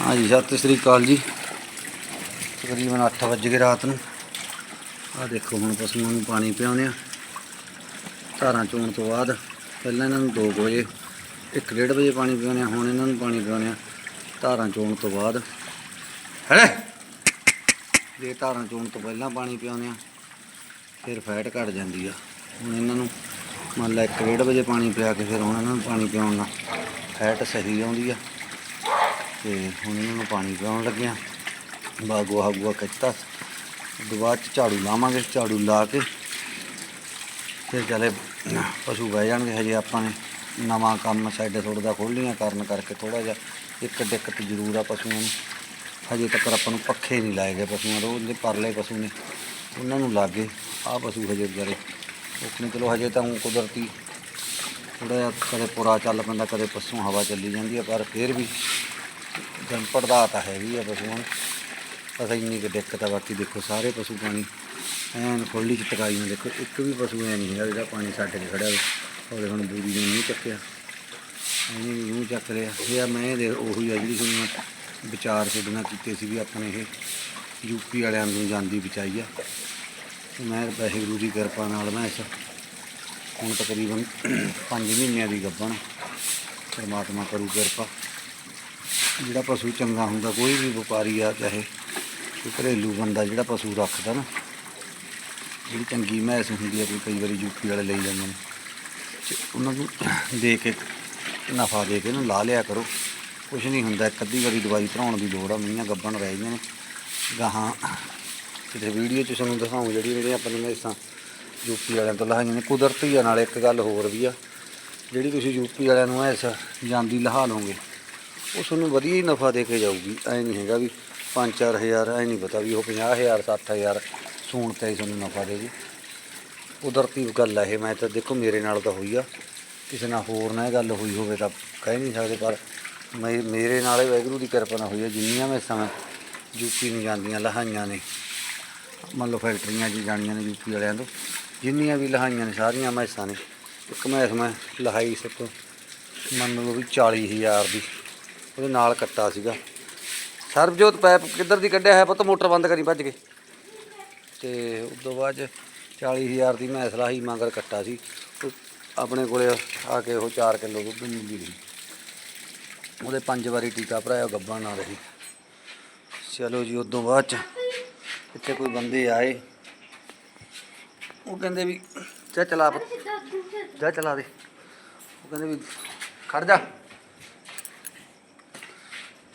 ਹਾਂਜੀ, ਸਤਿ ਸ੍ਰੀ ਅਕਾਲ ਜੀ। ਤਕਰੀਬਨ 8 ਵਜੇ ਗਏ ਰਾਤ ਨੂੰ। ਆ ਦੇਖੋ, ਹੁਣ ਪਸ਼ੂਆਂ ਨੂੰ ਪਾਣੀ ਪਿਆਉਂਦੇ ਆ ਧਾਰਾਂ ਚੋਣ ਤੋਂ ਬਾਅਦ ਪਹਿਲਾਂ ਇਹਨਾਂ ਨੂੰ 2 ਵਜੇ 1:30 ਵਜੇ ਪਾਣੀ ਪਿਆਉਂਦੇ ਆ ਹੁਣ ਇਹਨਾਂ ਨੂੰ ਪਾਣੀ ਪਿਆਉਂਦੇ ਆ ਧਾਰਾਂ ਚੋਣ ਤੋਂ ਬਾਅਦ ਹੈ ਜੇ ਧਾਰਾਂ ਚੋਣ ਤੋਂ ਪਹਿਲਾਂ ਪਾਣੀ ਪਿਆਉਂਦੇ ਆ ਫਿਰ ਫੈਟ ਘਟ ਜਾਂਦੀ ਆ। ਹੁਣ ਇਹਨਾਂ ਨੂੰ ਮੰਨ ਲਾ 1:30 ਵਜੇ ਪਾਣੀ ਪਿਆ ਕੇ ਫਿਰ ਹੁਣ ਇਹਨਾਂ ਨੂੰ ਪਾਣੀ ਪਿਆਉਣ ਨਾਲ ਫੈਟ ਸਹੀ ਆਉਂਦੀ ਆ। ਤੇ ਹੁਣ ਇਹਨਾਂ ਨੂੰ ਪਾਣੀ ਪਿਆਉਣ ਲੱਗਿਆ। ਬਾ ਗੋਹਾ ਗੋਹਾ ਕੱਚਤਾ ਦੁਬਾਰਾ ਚ ਝਾੜੂ ਲਾਵਾਂਗੇ, ਝਾੜੂ ਲਾ ਕੇ। ਫਿਰ ਚਲੇ, ਪਸ਼ੂ ਬਹਿ ਜਾਣਗੇ ਹਜੇ ਆਪਾਂ ਨੇ। ਨਵਾਂ ਕੰਮ ਸਾਡੇ ਥੋੜਾ ਦਾ ਖੋਲੀਆਂ ਕਰਨ ਕਰਕੇ ਥੋੜਾ ਜਿਹਾ ਇੱਕ ਦਿੱਕਤ ਜ਼ਰੂਰ ਆ ਪਸ਼ੂਆਂ ਨੂੰ। ਹਜੇ ਤੱਕ ਆਪਾਂ ਨੂੰ ਪੱਖੇ ਨਹੀਂ ਲਾਏ ਗਏ ਪਸ਼ੂਆਂ ਤੋਂ, ਉਹਦੇ ਪਰਲੇ ਪਸ਼ੂ ਨੇ, ਉਹਨਾਂ ਨੂੰ ਲਾਗੇ। ਆਹ ਪਸ਼ੂ ਹਜੇ ਵਿਚਾਰੇ ਉਹ ਚਲੋ ਹਜੇ ਤਾਂ ਕੁਦਰਤੀ। ਥੋੜਾ ਜਿਹਾ ਕਦੇ ਪੁਰਾ ਚੱਲ ਪੈਂਦਾ, ਕਦੇ ਪਸ਼ੂ ਹਵਾ ਚੱਲੀ ਜਾਂਦੀ ਆ, ਪਰ ਫਿਰ ਵੀ ਜੰਪੜ ਤਾਂ ਹੈਗੀ ਆ ਪਸ਼ੂਆਂ ਨੂੰ ਬਸ ਇੰਨੀ ਕੁ ਦਿੱਕਤ ਆ, ਬਾਕੀ ਦੇਖੋ ਸਾਰੇ ਪਸ਼ੂ ਪਾਣੀ ਐਨ ਖੁੱਲੀ ਚ ਟਕਾਈ ਦੇਖੋ, ਇੱਕ ਵੀ ਪਸ਼ੂ ਐ ਨਹੀਂ ਹੈਗਾ ਜਿਹੜਾ ਪਾਣੀ ਛੱਡ ਕੇ ਖੜਿਆ ਹੋਵੇ। ਉਹਦੇ ਹੁਣ ਬੂਰੀ ਨੂੰ ਨਹੀਂ ਚੱਕਿਆ। ਇਹਨੇ ਵੀ ਮੂੰਹ ਚੱਕ ਲਿਆ ਇਹ ਆ ਮੈਂ ਦੇ ਉਹੀ ਆ ਜਿਹੜੀ ਤੁਹਾਨੂੰ ਮੈਂ ਵਿਚਾਰ ਛੱਡਣਾ ਕੀਤੇ ਸੀ ਵੀ ਆਪਣੇ ਇਹ ਯੂਪੀ ਵਾਲਿਆਂ ਨੂੰ ਜਾਂਦੀ ਬਚਾਈ ਆ। ਮੈਂ ਵਾਹਿਗੁਰੂ ਦੀ ਕਿਰਪਾ ਨਾਲ ਮੈਂ ਇਸ ਹੁਣ ਤਕਰੀਬਨ 5 ਮਹੀਨਿਆਂ ਦੀ ਗੱਭਣ। ਪਰਮਾਤਮਾ ਕਰੂ ਕਿਰਪਾ। ਜਿਹੜਾ ਪਸ਼ੂ ਚੰਗਾ ਹੁੰਦਾ, ਕੋਈ ਵੀ ਵਪਾਰੀ ਆ, ਚਾਹੇ ਕੋਈ ਘਰੇਲੂ ਬੰਦਾ ਜਿਹੜਾ ਪਸ਼ੂ ਰੱਖਦਾ ਨਾ, ਜਿਹੜੀ ਚੰਗੀ ਮੈਸ ਹੁੰਦੀ ਆ, ਕੋਈ ਕਈ ਵਾਰੀ ਯੂਪੀ ਵਾਲੇ ਲਈ ਜਾਂਦੇ ਨੇ। ਤੇ ਉਹਨਾਂ ਨੂੰ ਦੇ ਕੇ ਨਫਾ ਦੇ ਕੇ ਉਹਨੂੰ ਲਾ ਲਿਆ ਕਰੋ। ਕੁਝ ਨਹੀਂ ਹੁੰਦਾ, ਇੱਕ ਅੱਧੀ ਵਾਰੀ ਦਵਾਈ ਭਰਾਉਣ ਦੀ ਲੋੜ ਆ ਮੀਆਂ ਗੱਬਣ ਰਹਿ ਗਈਆਂ ਨੇ। ਗਾਹਾਂ ਕਿਤੇ ਵੀਡੀਓ 'ਚ ਤੁਹਾਨੂੰ ਦਿਖਾਉਂ, ਜਿਹੜੀ ਜਿਹੜੀਆਂ ਆਪਾਂ ਨੇ ਮੈਸਾਂ ਯੂਪੀ ਵਾਲਿਆਂ ਤੋਂ ਲਹਾਈਆਂ ਨੇ, ਕੁਦਰਤੀ ਆ, ਨਾਲ ਇੱਕ ਗੱਲ ਹੋਰ ਵੀ ਆ। ਜਿਹੜੀ ਤੁਸੀਂ ਯੂਪੀ ਵਾਲਿਆਂ ਨੂੰ ਐਸ ਜਾਂਦੀ ਲਹਾ ਲਓਗੇ ਉਹ ਤੁਹਾਨੂੰ ਵਧੀਆ ਹੀ ਨਫਾ ਦੇ ਕੇ ਜਾਊਗੀ। ਐ ਨਹੀਂ ਹੈਗਾ ਵੀ 5-4000 ਐ ਨਹੀਂ ਪਤਾ ਵੀ ਉਹ 50000 60000 ਸੂਣ ਤੇ ਤੁਹਾਨੂੰ ਨਫਾ ਦੇ ਦੇਗੀ ਕੁਦਰਤੀ ਗੱਲ ਆ ਇਹ, ਮੈਂ ਤਾਂ ਦੇਖੋ ਮੇਰੇ ਨਾਲ ਤਾਂ ਹੋਈ ਆ। ਕਿਸੇ ਨਾਲ ਹੋਰ ਨਾਲ ਇਹ ਗੱਲ ਹੋਈ ਹੋਵੇ ਤਾਂ ਕਹਿ ਨਹੀਂ ਸਕਦੇ, ਪਰ ਮੈਂ, ਮੇਰੇ ਨਾਲ ਇਹ ਵਾਹਿਗੁਰੂ ਦੀ ਕਿਰਪਾ ਨਾਲ ਹੋਈ ਆ, ਜਿੰਨੀਆਂ ਮੈਂ ਸਮੇਂ ਯੂਪੀ ਨੂੰ ਜਾਂਦੀਆਂ, ਲਹਾਈਆਂ ਨੇ। ਮੰਨ ਲਓ ਫੈਕਟਰੀਆਂ 'ਚ ਜਾਣੀਆਂ ਨੇ ਯੂਪੀ ਵਾਲਿਆਂ ਤੋਂ। ਜਿੰਨੀਆਂ ਵੀ ਲਹਾਈਆਂ ਨੇ, ਸਾਰੀਆਂ ਮੈਸਾਂ ਨੇ। ਇੱਕ ਮੈਸ ਮੈਂ ਲਹਾਈ ਸਭ ਮੰਨ ਲਓ ਵੀ 40000 ਦੀ। ਉਹਦੇ ਨਾਲ ਕੱਟਾ ਸੀਗਾ। ਸਰਬਜੋਤ ਪੈਪ ਕਿੱਧਰ ਦੀ ਕੱਢਿਆ ਹੈ ਪੁੱਤ? ਮੋਟਰ ਬੰਦ ਕਰੀ, ਭੱਜ ਕੇ। ਤੇ ਉਸ ਤੋਂ ਬਾਅਦ 'ਚ 40000 ਦੀ ਮੈਂ ਸਲਾਹੀ ਮਗਰ ਕੱਟਾ ਸੀ। ਆਪਣੇ ਕੋਲੇ ਆ ਕੇ ਉਹ 4 ਕਿਲੋ ਦੁੱਧ ਮਿਲੀ ਰਹੀ ਉਹਦੇ ਪੰਜ ਵਾਰੀ ਟੀਕਾ ਭਰਾਇਆ ਗੱਬਾਂ ਨਾ ਰਹੀ ਚਲੋ ਜੀ, ਉਦੋਂ ਬਾਅਦ ਚ ਇੱਥੇ ਕੋਈ ਬੰਦੇ ਆਏ। ਉਹ ਕਹਿੰਦੇ ਵੀ ਚਾ ਚਲਾ ਜਾ ਚਲਾ ਦੇ। ਉਹ ਕਹਿੰਦੇ ਵੀ, ਖੜ ਜਾ।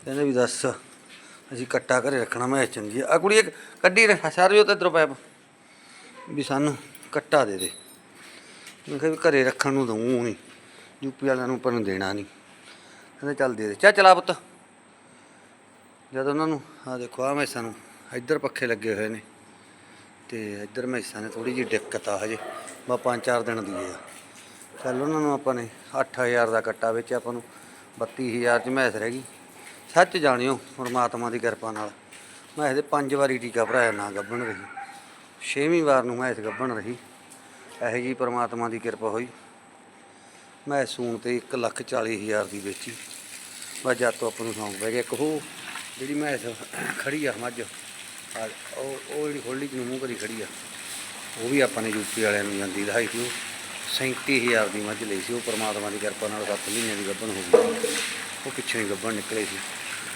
ਕਹਿੰਦੇ ਵੀ ਦੱਸ, ਅਸੀਂ ਕੱਟਾ ਘਰੇ ਰੱਖਣਾ, ਮੈਂ ਚੰਗੀ ਆ। ਆਹ ਕੁੜੀ ਇੱਕ ਕੱਢੀ ਰ ਤੇ ਇਧਰੋਂ ਪੈਪ। ਵੀ ਸਾਨੂੰ ਕੱਟਾ ਦੇ ਦੇ। ਮੈਂ ਕਿਹਾ ਵੀ ਘਰੇ ਰੱਖਣ ਨੂੰ ਦਊਂ ਨਹੀਂ ਯੂਪੀ ਵਾਲਿਆਂ ਨੂੰ ਪਰ ਨੂੰ ਦੇਣਾ ਨਹੀਂ। ਕਹਿੰਦੇ ਚੱਲ ਦੇ ਦੇ। ਚਾ ਚਲਾ ਪੁੱਤ। ਜਦ ਉਹਨਾਂ ਨੂੰ ਆ ਦੇਖੋ ਆ ਮੈਸਾਂ ਨੂੰ, ਇੱਧਰ ਪੱਖੇ ਲੱਗੇ ਹੋਏ ਨੇ। ਤੇ ਇੱਧਰ ਮੈਸਾਂ ਨੇ ਥੋੜੀ ਜਿਹੀ ਦਿੱਕਤ ਆ ਹਜੇ ਬਾ ਪੰਜ ਚਾਰ ਦਿਨ ਦੀ ਆ। ਚੱਲ ਉਹਨਾਂ ਨੂੰ ਆਪਾਂ ਨੇ 8000 ਦਾ ਕੱਟਾ ਵਿੱਚ ਆਪਾਂ ਨੂੰ 32000 ਚ ਮੈਸ ਰਹਿ ਗਈ। ਸੱਚ ਜਾਣਿਓ ਪਰਮਾਤਮਾ ਦੀ ਕਿਰਪਾ ਨਾਲ। ਮੈਂ ਇਹਦੇ ਪੰਜ ਵਾਰੀ ਟੀਕਾ ਭਰਾਇਆ, ਨਾ ਗੱਭਣ ਰਹੀ। ਛੇਵੀਂ ਵਾਰ ਨੂੰ ਮੈਂ ਇਸ ਗੱਭਣ ਰਹੀ। ਇਹੋ ਜੀ ਪਰਮਾਤਮਾ ਦੀ ਕਿਰਪਾ ਹੋਈ। ਮੈਂ ਸੂਣ ਤੇ 140000 ਦੀ ਵੇਚੀ। ਬਸ ਜਦ ਤੋਂ ਆਪਾਂ ਨੂੰ ਸ਼ੌਂਕ ਪੈ ਗਿਆ, ਇੱਕ ਉਹ ਜਿਹੜੀ ਮੈਂ ਖੜੀ ਆ ਮੱਝ ਉਹ ਉਹ ਜਿਹੜੀ ਖੋਲੀ ਚ ਨੂੰ ਮੂੰਹ ਕਰੀ ਖੜੀ ਆ, ਉਹ ਵੀ ਆਪਾਂ ਨੇ ਯੂਪੀ ਵਾਲਿਆਂ ਨੂੰ ਜਾਂਦੀ ਲਹਾਈ ਸੀ। ਉਹ 37000 ਦੀ ਮੱਝ ਲਈ ਸੀ। ਉਹ ਪਰਮਾਤਮਾ ਦੀ ਕਿਰਪਾ ਨਾਲ 7 ਮਹੀਨਿਆਂ ਦੀ ਗੱਭਣ ਹੋ ਗਈ। ਉਹ ਪਿੱਛੇ ਹੀ ਗੱਭਣ ਨਿਕਲੇ ਸੀ।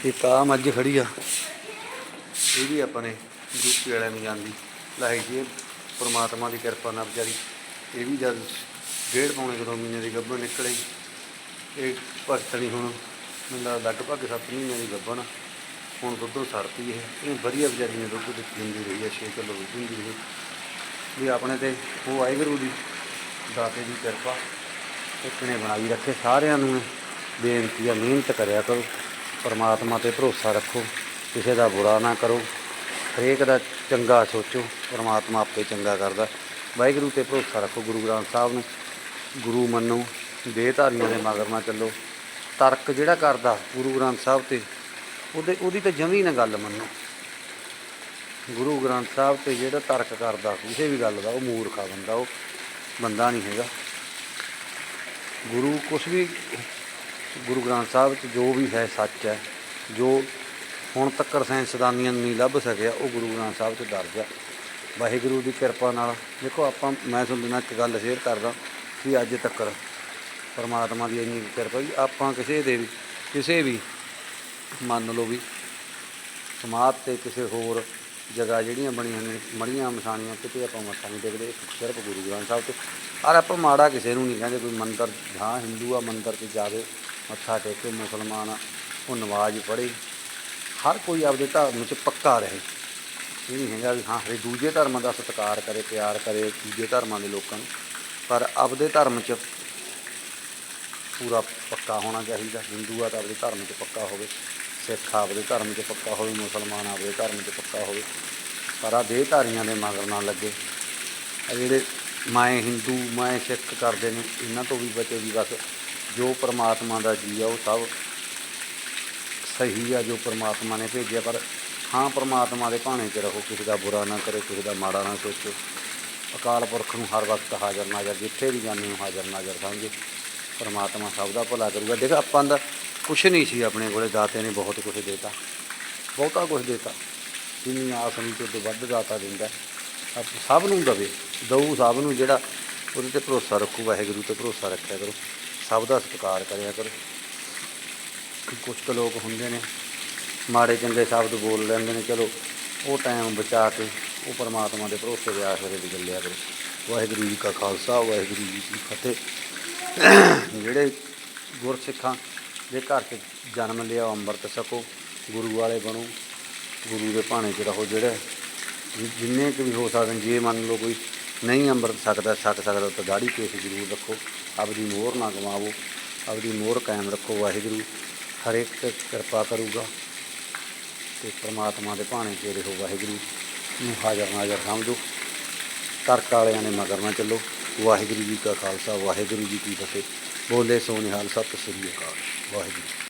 ਇਹ ਤਾਂ ਮੱਝ ਖੜੀ ਆ। ਇਹ ਵੀ ਆਪਣੇ ਨੇ ਯੂਪੀ ਵਾਲਿਆਂ ਨੂੰ ਜਾਂਦੀ ਲਹਾਈ ਜੀ, ਇਹ ਪਰਮਾਤਮਾ ਦੀ ਕਿਰਪਾ ਨਾਲ ਵਿਚਾਰੀ ਇਹ ਵੀ ਜਦ ਡੇਢ ਪੌਣੇ ਕੁ ਮਹੀਨੇ ਦੀ ਗੱਭਣ ਨਿਕਲੇ। ਇਹ ਭਗਤਣੀ ਹੁਣ, ਮੈਨੂੰ ਲਗਭਗ 7 ਮਹੀਨਿਆਂ ਦੀ ਗੱਭਣ ਹੁਣ ਦੁੱਧੋਂ ਸਰਤੀ ਇਹ। ਇਹ ਵਧੀਆ ਵਿਚਾਰੀ ਨੇ ਦੁੱਧ ਦਿੱਤੀ ਹੁੰਦੀ ਰਹੀ ਹੈ 6 ਕਿਲੋ ਦੁੱਧ ਹੁੰਦੀ ਰਹੀ। ਵੀ ਆਪਣੇ ਤੇ ਉਹ ਵਾਹਿਗੁਰੂ ਦੀ, ਦਾਤੇ ਦੀ ਕਿਰਪਾ। ਇੱਕ ਨੇ ਬਣਾਈ ਰੱਖੇ ਸਾਰਿਆਂ ਨੂੰ, ਬੇਨਤੀ ਆ, ਮਿਹਨਤ ਕਰਿਆ ਕਰੋ। ਪਰਮਾਤਮਾ ਤੇ ਭਰੋਸਾ ਰੱਖੋ, ਕਿਸੇ ਦਾ ਬੁਰਾ ਨਾ ਕਰੋ। ਹਰੇਕ ਦਾ ਚੰਗਾ ਸੋਚੋ, ਪਰਮਾਤਮਾ ਆਪੇ ਚੰਗਾ ਕਰਦਾ। ਵਾਹਿਗੁਰੂ ਤੇ ਭਰੋਸਾ ਰੱਖੋ, ਗੁਰੂ ਗ੍ਰੰਥ ਸਾਹਿਬ ਨੂੰ ਗੁਰੂ ਮੰਨੋ, ਦੇਹਧਾਰੀਆਂ ਦੇ ਮਗਰ ਨਾ ਚੱਲੋ। ਤਰਕ ਜਿਹੜਾ ਕਰਦਾ ਗੁਰੂ ਗ੍ਰੰਥ ਸਾਹਿਬ ਤੇ, ਉਹਦੇ, ਉਹਦੀ ਤਾਂ ਜਮੀ ਨਾ ਗੱਲ ਮੰਨੋ। ਗੁਰੂ ਗ੍ਰੰਥ ਸਾਹਿਬ ਤੇ ਜਿਹੜਾ ਤਰਕ ਕਰਦਾ, ਕਿਸੇ ਵੀ ਗੱਲ ਦਾ, ਉਹ ਮੂਰਖਾ ਬੰਦਾ, ਉਹ ਬੰਦਾ ਨਹੀਂ ਹੈਗਾ। ਗੁਰੂ ਕੁਛ ਵੀ ਗੁਰੂ ਗ੍ਰੰਥ ਸਾਹਿਬ 'ਚ ਜੋ ਵੀ ਹੈ ਸੱਚ ਹੈ, ਜੋ ਹੁਣ ਤੱਕ ਸਾਇੰਸਦਾਨੀਆਂ ਨੂੰ ਨਹੀਂ ਲੱਭ ਸਕਿਆ, ਉਹ ਗੁਰੂ ਗ੍ਰੰਥ ਸਾਹਿਬ 'ਚ ਦਰਜ ਹੈ ਵਾਹਿਗੁਰੂ ਦੀ ਕਿਰਪਾ ਨਾਲ, ਦੇਖੋ ਆਪਾਂ, ਮੈਂ ਤੁਹਾਨੂੰ ਨਾਲ ਇੱਕ ਗੱਲ ਸ਼ੇਅਰ ਕਰਦਾ ਕਿ ਅੱਜ ਤੱਕ ਪਰਮਾਤਮਾ ਦੀ ਇੰਨੀ ਕੁ ਕਿਰਪਾ ਵੀ ਆਪਾਂ ਕਿਸੇ ਦੇ ਵੀ, ਕਿਸੇ ਵੀ, ਮੰਨ ਲਓ ਵੀ ਸਮਾਧ ਤੇ ਕਿਸੇ ਹੋਰ ਜਗ੍ਹਾ ਜਿਹੜੀਆਂ ਬਣੀਆਂ ਨੇ, ਮੜੀਆਂ ਮਸਾਣੀਆਂ, ਕਿਤੇ ਆਪਾਂ ਮੱਥਾ ਨਹੀਂ ਟੇਕਦੇ, ਸਿਰਫ ਗੁਰੂ ਗ੍ਰੰਥ ਸਾਹਿਬ ਤੇ। ਔਰ ਆਪਾਂ ਮਾੜਾ ਕਿਸੇ ਨੂੰ ਨਹੀਂ ਕਹਿੰਦੇ, ਕੋਈ ਮੰਦਰ ਹਾਂ ਹਿੰਦੂ ਆ, ਮੰਦਰ ਤੇ ਜਾਵੇ, ਮੱਥਾ ਟੇਕੇ ਮੁਸਲਮਾਨ ਉਹ ਨਮਾਜ਼ ਪੜ੍ਹੇ। ਹਰ ਕੋਈ ਆਪਦੇ ਧਰਮ 'ਚ ਪੱਕਾ ਰਹੇ। ਇਹ ਨਹੀਂ ਹੈਗਾ ਵੀ ਹਾਂ ਹਰੇ ਦੂਜੇ ਧਰਮਾਂ ਦਾ ਸਤਿਕਾਰ ਕਰੇ, ਪਿਆਰ ਕਰੇ, ਦੂਜੇ ਧਰਮਾਂ ਦੇ ਲੋਕਾਂ ਨੂੰ। ਪਰ ਆਪਦੇ ਧਰਮ 'ਚ ਪੂਰਾ ਪੱਕਾ ਹੋਣਾ ਚਾਹੀਦਾ। ਹਿੰਦੂ ਆ ਤਾਂ ਆਪਦੇ ਧਰਮ 'ਚ ਪੱਕਾ ਹੋਵੇ। ਸਿੱਖ ਆਪਦੇ ਧਰਮ 'ਚ ਪੱਕਾ ਹੋਵੇ, ਮੁਸਲਮਾਨ ਆਪਦੇ ਧਰਮ 'ਚ ਪੱਕਾ ਹੋਵੇ। ਪਰ ਆ ਦੇਹਧਾਰੀਆਂ ਦੇ ਮਗਰ ਨਾ ਲੱਗੇ। ਆ ਜਿਹੜੇ ਮਾਏ ਹਿੰਦੂ, ਮਾਏ ਸਿੱਖ ਕਰਦੇ ਨੇ, ਇਹਨਾਂ ਤੋਂ ਵੀ ਬਚੇ ਵੀ ਬਸ ਜੋ ਪ੍ਰਮਾਤਮਾ ਦਾ ਜੀ ਆ, ਉਹ ਸਭ ਸਹੀ ਆ ਜੋ ਪ੍ਰਮਾਤਮਾ ਨੇ ਭੇਜਿਆ। ਪਰ ਹਾਂ, ਪ੍ਰਮਾਤਮਾ ਦੇ ਭਾਣੇ 'ਚ ਰਹੋ, ਕਿਸੇ ਦਾ ਬੁਰਾ ਨਾ ਕਰੋ, ਕਿਸੇ ਦਾ ਮਾੜਾ ਨਾ ਸੋਚੋ। ਅਕਾਲ ਪੁਰਖ ਨੂੰ ਹਰ ਵਕਤ ਹਾਜ਼ਰ ਨਾਜ਼ਰ ਜਿੱਥੇ ਵੀ ਜਾਂਦੇ ਹੋ ਹਾਜ਼ਰ ਨਾਜ਼ਰ ਸਮਝੇ। ਪਰਮਾਤਮਾ ਸਭ ਦਾ ਭਲਾ ਕਰੂਗਾ। ਦੇਖ, ਆਪਾਂ ਦਾ ਕੁਛ ਨਹੀਂ ਸੀ ਆਪਣੇ ਕੋਲੇ, ਦਾਤੇ ਨੇ ਬਹੁਤ ਕੁਝ ਦਿੱਤਾ। ਬਹੁਤਾ ਕੁਝ ਦਿੱਤਾ। ਜਿੰਨੀ ਆਸ ਨਹੀਂ ਤੋਂ ਵੱਧ ਦਾਤਾ ਦਿੰਦਾ ਆਪ ਸਭ ਨੂੰ ਦਵੇ। ਦਊ ਸਭ ਨੂੰ ਜਿਹੜਾ ਉਹਦੇ ਤੇ ਭਰੋਸਾ ਰੱਖੋ, ਵਾਹਿਗੁਰੂ ਤੇ ਭਰੋਸਾ ਰੱਖਿਆ ਕਰੋ। ਸਭ ਦਾ ਸਤਿਕਾਰ ਕਰਿਆ ਕਰੋ। ਕੁਝ ਕੁ ਲੋਕ ਹੁੰਦੇ ਨੇ, ਮਾੜੇ ਚੰਗੇ ਸ਼ਬਦ ਬੋਲ ਲੈਂਦੇ ਨੇ, ਚਲੋ ਉਹ ਟਾਈਮ ਬਚਾ ਕੇ ਉਹ ਪਰਮਾਤਮਾ ਦੇ ਭਰੋਸੇ ਦੇ ਆਸਰੇ ਦੀ ਗੱਲਿਆ ਕਰੋ। ਵਾਹਿਗੁਰੂ ਜੀ ਕਾ ਖਾਲਸਾ, ਵਾਹਿਗੁਰੂ ਜੀ ਕੀ ਫਤਿਹ। ਜਿਹੜੇ ਗੁਰਸਿੱਖਾਂ ਜੇ ਘਰ 'ਚ ਜਨਮ ਲਿਆ ਅੰਮ੍ਰਿਤ ਛਕੋ, ਗੁਰੂ ਵਾਲੇ ਬਣੋ, ਗੁਰੂ ਦੇ ਭਾਣੇ 'ਚ ਰਹੋ ਜਿਹੜਾ ਜਿੰਨੇ ਕੁ ਵੀ ਹੋ ਸਕਦੇ ਜੇ ਮੰਨ ਲਓ ਕੋਈ ਨਹੀਂ ਅੰਮ੍ਰਿਤ ਸਕਦਾ ਛਕ ਸਕਦਾ, ਤਾਂ ਦਾੜੀ ਕੇਸ ਜ਼ਰੂਰ ਰੱਖੋ। ਆਪਦੀ ਮੋਹਰ ਨਾ ਗਵਾਵੋ, ਆਪਦੀ ਮੋਹਰ ਕਾਇਮ ਰੱਖੋ, ਵਾਹਿਗੁਰੂ ਹਰੇਕ ਕਿਰਪਾ ਕਰੂਗਾ ਤੇ ਪ੍ਰਮਾਤਮਾ ਦੇ ਭਾਣੇ 'ਚ ਰਹੋ, ਵਾਹਿਗੁਰੂ ਨੂੰ ਹਾਜ਼ਰ ਨਾਜ਼ਰ ਸਮਝੋ। ਤਰਕ ਵਾਲਿਆਂ ਨੇ ਮਗਰ ਨਾ ਚੱਲੋ। ਵਾਹਿਗੁਰੂ ਜੀ ਕਾ ਖਾਲਸਾ, ਵਾਹਿਗੁਰੂ ਜੀ ਕੀ ਫਤਿਹ। ਬੋਲੇ ਸੋਨਿਹਾਲ ਸਤਿ ਸ੍ਰੀ ਅਕਾਲ ਵਾਹਿਗੁਰੂ।